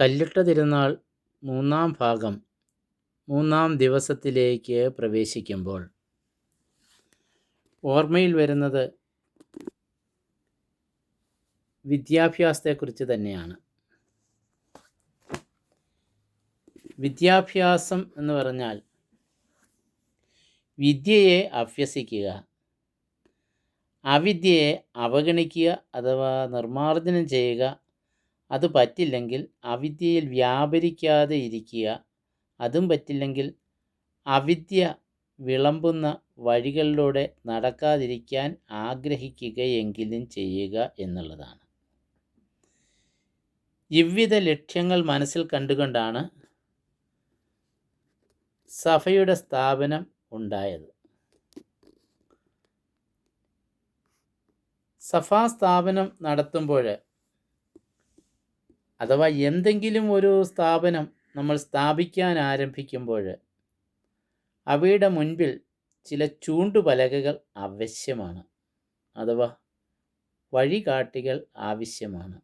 കല്ലിട്ട തിരുനാൾ മൂന്നാം ഭാഗം മൂന്നാം ദിവസത്തിലേക്ക് പ്രവേശിക്കുമ്പോൾ. ഓർമ്മയിൽ വരുന്നത് വിദ്യാഭ്യാസത്തെക്കുറിച്ച് തന്നെയാണ്. വിദ്യാഭ്യാസം എന്ന് പറഞ്ഞാൽ വിദ്യയെ അഭ്യസിക്കുക അവിദ്യയെ അവഗണിക്കുക അഥവാ നിർമ്മാർജനം ചെയ്യുക അത് പറ്റില്ലെങ്കിൽ അവിദ്യയിൽ വ്യാപരിക്കാതെ ഇരിക്കുക. അതും പറ്റില്ലെങ്കിൽ അവിദ്യ വിളമ്പുന്ന വഴികളിലൂടെ നടക്കാതിരിക്കാൻ ആഗ്രഹിക്കുകയെങ്കിലും ചെയ്യുക എന്നുള്ളതാണ്. ഇവിധ ലക്ഷ്യങ്ങൾ മനസ്സിൽ കണ്ടുകൊണ്ടാണ് സഭയുടെ സ്ഥാപനം ഉണ്ടായത്. സഭാ സ്ഥാപനം നടത്തുമ്പോൾ അഥവാ എന്തെങ്കിലും ഒരു സ്ഥാപനം നമ്മൾ സ്ഥാപിക്കാൻ ആരംഭിക്കുമ്പോൾ അവയുടെ മുൻപിൽ ചില ചൂണ്ടുപലകകൾ ആവശ്യമാണ്. അഥവാ വഴികാട്ടികൾ ആവശ്യമാണ്.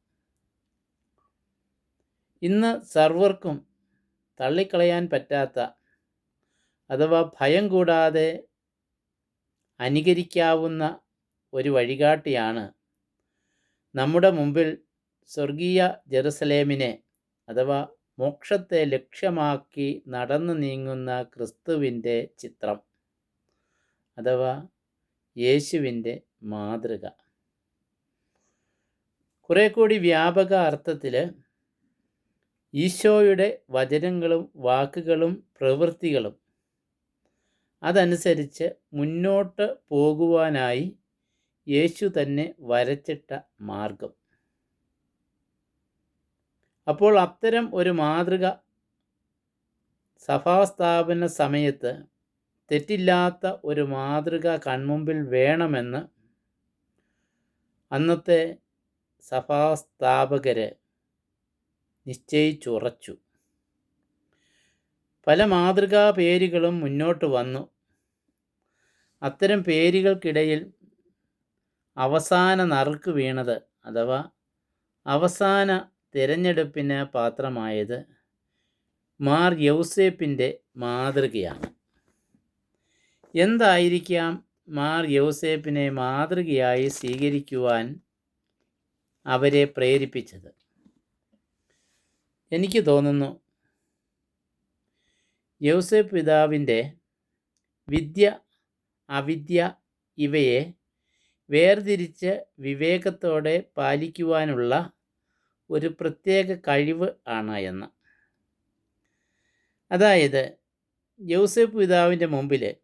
ഇന്ന് സർവർക്കും തള്ളിക്കളയാൻ പറ്റാത്ത അഥവാ ഭയം കൂടാതെ അനുകരിക്കാവുന്ന ഒരു വഴികാട്ടിയാണ് നമ്മുടെ മുമ്പിൽ സ്വർഗീയ ജെറുസലേമിനെ അഥവാ മോക്ഷത്തെ ലക്ഷ്യമാക്കി നടന്നു നീങ്ങുന്ന ക്രിസ്തുവിന്റെ ചിത്രം അഥവാ യേശുവിന്റെ മാതൃക. കുറേ കൂടി വ്യാപക അർത്ഥത്തിൽ ഈശോയുടെ വചനങ്ങളും വാക്കുകളും പ്രവൃത്തികളും അതനുസരിച്ച് മുന്നോട്ട് പോകുവാനായി യേശു തന്നെ വരച്ചിട്ട മാർഗം. അപ്പോൾ അത്തരം ഒരു മാതൃക സഭാസ്ഥാപന സമയത്ത് തെറ്റില്ലാത്ത ഒരു മാതൃക കൺമുമ്പിൽ വേണമെന്ന് അന്നത്തെ സഭാസ്ഥാപകർ നിശ്ചയിച്ചുറച്ചു. പല മാതൃകാ പേരുകളും മുന്നോട്ട് വന്നു. അത്തരം പേരുകൾക്കിടയിൽ അവസാന നറുക്ക് വീണത് അഥവാ അവസാന തിരഞ്ഞെടുപ്പിന് പാത്രമായത് മാർ യൗസേപ്പിന്റെ മാതൃകയാണ്. എന്തായിരിക്കാം മാർ യൗസേപ്പിനെ മാതൃകയായി സ്വീകരിക്കുവാൻ അവരെ പ്രേരിപ്പിച്ചത്? എനിക്ക് തോന്നുന്നു യൗസേപ്പ് പിതാവിന്റെ വിദ്യ അവിദ്യ ഇവയെ വേർതിരിച്ച് വിവേകത്തോടെ പാലിക്കുവാനുള്ള ഒരു പ്രത്യേക കഴിവ് ആണ് എന്ന്. അതായത് ജോസഫ് പിതാവിന്റെ മുമ്പിൽ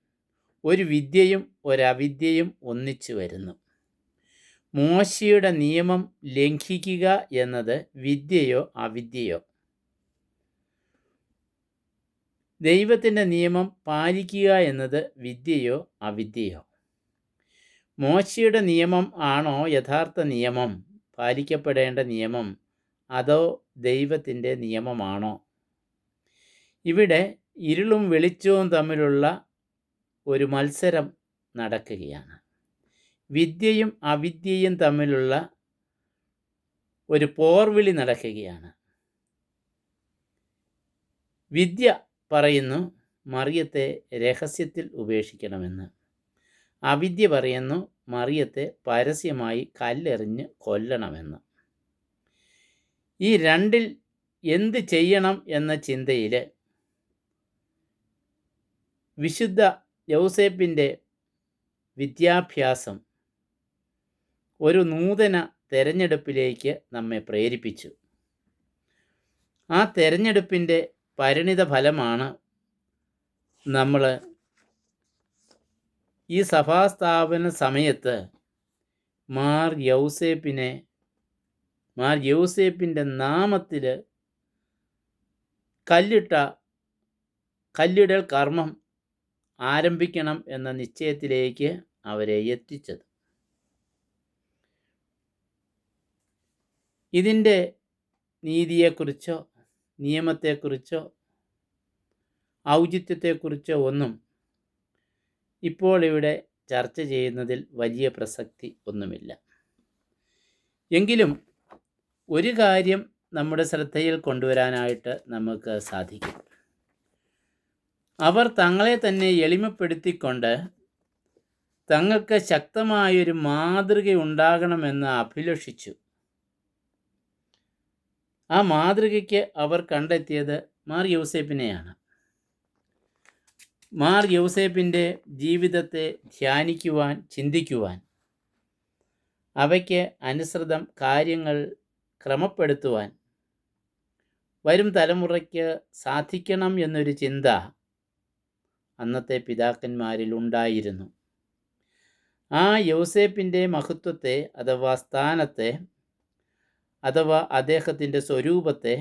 ഒരു വിദ്യയും ഒരവിദ്യയും ഒന്നിച്ചു വരുന്നു. മോശിയുടെ നിയമം ലംഘിക്കുക എന്നത് വിദ്യയോ അവിദ്യയോ. ദൈവത്തിന്റെ നിയമം പാലിക്കുക എന്നത് വിദ്യയോ അവിദ്യയോ. മോശിയുടെ നിയമം ആണോ യഥാർത്ഥ നിയമം? പാലിക്കപ്പെടേണ്ട നിയമം അതോ ദൈവത്തിന്റെ നിയമമാണോ? ഇവിടെ ഇരുളും വെളിച്ചവും തമ്മിലുള്ള ഒരു മത്സരം നടക്കുകയാണ്. വിദ്യയും അവിദ്യയും തമ്മിലുള്ള ഒരു പോർവിളി നടക്കുകയാണ്. വിദ്യ പറയുന്നു മറിയത്തെ രഹസ്യത്തിൽ ഉപേക്ഷിക്കണമെന്ന്. അവിദ്യ പറയുന്നു മറിയത്തെ പരസ്യമായി കല്ലെറിഞ്ഞ് കൊല്ലണമെന്ന്. ഈ രണ്ടിൽ എന്ത് ചെയ്യണം എന്ന ചിന്തയിൽ വിശുദ്ധ യൗസേപ്പിന്റെ വിദ്യാഭ്യാസം ഒരു നൂതന തെരഞ്ഞെടുപ്പിലേക്ക് നമ്മെ പ്രേരിപ്പിച്ചു. ആ തെരഞ്ഞെടുപ്പിന്റെ പരിണിത ഫലമാണ് നമ്മൾ ഈ സഭാസ്ഥാപന സമയത്ത് മാർ യൗസേപ്പിനെ മാർ യോസേപ്പിന്റെ നാമത്തിൽ കല്ലിട്ട കല്ലിടൽ കർമ്മം ആരംഭിക്കണം എന്ന നിശ്ചയത്തിലേക്ക് അവരെ എത്തിച്ചത്. ഇതിന്റെ നീതിയെക്കുറിച്ചോ നിയമത്തെക്കുറിച്ചോ ഔചിത്യത്തെക്കുറിച്ചോ ഒന്നും ഇപ്പോൾ ഇവിടെ ചർച്ച ചെയ്യുന്നതിൽ വലിയ പ്രസക്തി ഒന്നുമില്ല. എങ്കിലും ഒരു കാര്യം നമ്മുടെ ശ്രദ്ധയിൽ കൊണ്ടുവരാനായിട്ട് നമുക്ക് സാധിക്കും. അവർ തങ്ങളെ തന്നെ എളിമപ്പെടുത്തിക്കൊണ്ട് തങ്ങൾക്ക് ശക്തമായൊരു മാതൃക ഉണ്ടാകണമെന്ന് അഭിലഷിച്ചു. ആ മാതൃകയ്ക്ക് അവർ കണ്ടെത്തിയത് മാർ യൗസേപ്പിനെയാണ്. മാർ യൗസേപ്പിന്റെ ജീവിതത്തെ ധ്യാനിക്കുവാൻ ചിന്തിക്കുവാൻ അവയ്ക്ക് അനുസൃതം കാര്യങ്ങൾ ക്രമപ്പെടുത്തുവാൻ വരും തലമുറയ്ക്ക് സാധിക്കണം എന്നൊരു ചിന്ത അന്നത്തെ പിതാക്കന്മാരിൽ ഉണ്ടായിരുന്നു. ആ യൗസേപ്പിന്റെ മഹത്വത്തെ അഥവാ സ്ഥാനത്തെ അഥവാ അദ്ദേഹത്തിന്റെ സ്വരൂപത്തെ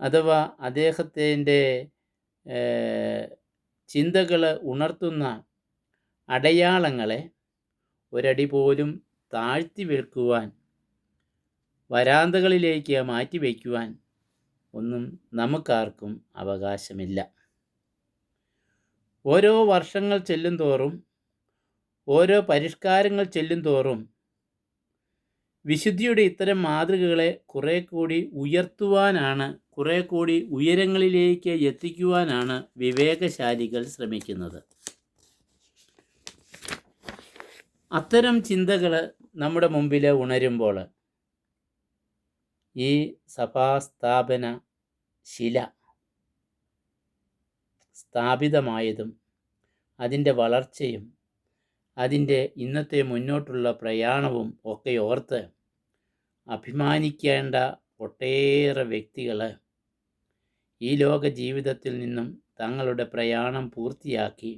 അഥവാ അദ്ദേഹത്തിന്റെ ചിന്തകൾ ഉണർത്തുന്ന അടയാളങ്ങളെ ഒരടി പോലും താഴ്ത്തി വെക്കുവാൻ വരാന്തകളിലേക്ക് മാറ്റിവെക്കുവാൻ ഒന്നും നമുക്കാർക്കും അവകാശമില്ല. ഓരോ വർഷങ്ങൾ ചെല്ലും തോറും ഓരോ പരിഷ്കാരങ്ങൾ ചെല്ലും തോറും വിശുദ്ധിയുടെ ഇത്തരം മാതൃകകളെ കുറെ കൂടി ഉയർത്തുവാനാണ് കുറെ കൂടി ഉയരങ്ങളിലേക്ക് എത്തിക്കുവാനാണ് വിവേകശാലികൾ ശ്രമിക്കുന്നത്. അത്തരം ചിന്തകൾ നമ്മുടെ മുമ്പിൽ ഉണരുമ്പോൾ ഈ സഭാസ്ഥാപന ശില സ്ഥാപിതമായതും അതിന്റെ വളർച്ചയും അതിന്റെ ഇന്നത്തെ മുന്നോട്ടുള്ള പ്രയാണവും ഒക്കെ ഓർത്ത് അഭിമാനിക്കേണ്ട ഒട്ടേറെ വ്യക്തികൾ ഈ ലോക ജീവിതത്തിൽ നിന്നും തങ്ങളുടെ പ്രയാണം പൂർത്തിയാക്കി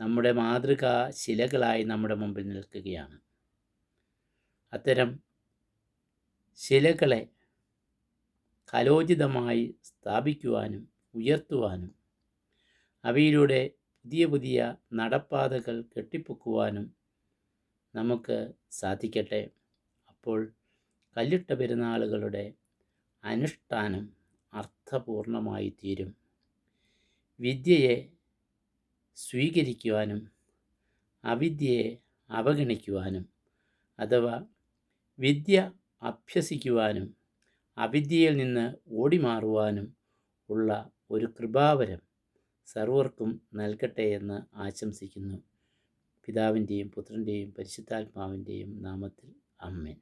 നമ്മുടെ മാതൃകാ ശിലകളായി നമ്മുടെ മുമ്പിൽ നിൽക്കുകയാണ്. അത്തരം ശിലകളെ കലോചിതമായി സ്ഥാപിക്കുവാനും ഉയർത്തുവാനും അവയിലൂടെ പുതിയ പുതിയ നടപ്പാതകൾ കെട്ടിപ്പൊക്കുവാനും നമുക്ക് സാധിക്കട്ടെ. അപ്പോൾ കല്ലിട്ട പെരുന്നാളുകളുടെ അനുഷ്ഠാനം അർത്ഥപൂർണമായി തീരും വിദ്യയെ സ്വീകരിക്കുവാനും അവിദ്യയെ അവഗണിക്കുവാനും അഥവാ വിദ്യ അഭ്യസിക്കുവാനും അവിദ്യയിൽ നിന്ന് ഓടിമാറുവാനും ഉള്ള ഒരു കൃപാവരം സർവർക്കും നൽകട്ടെ എന്ന് ആശംസിക്കുന്നു. പിതാവിന്റെയും പുത്രന്റെയും പരിശുദ്ധാത്മാവിന്റെയും നാമത്തിൽ അമ്മൻ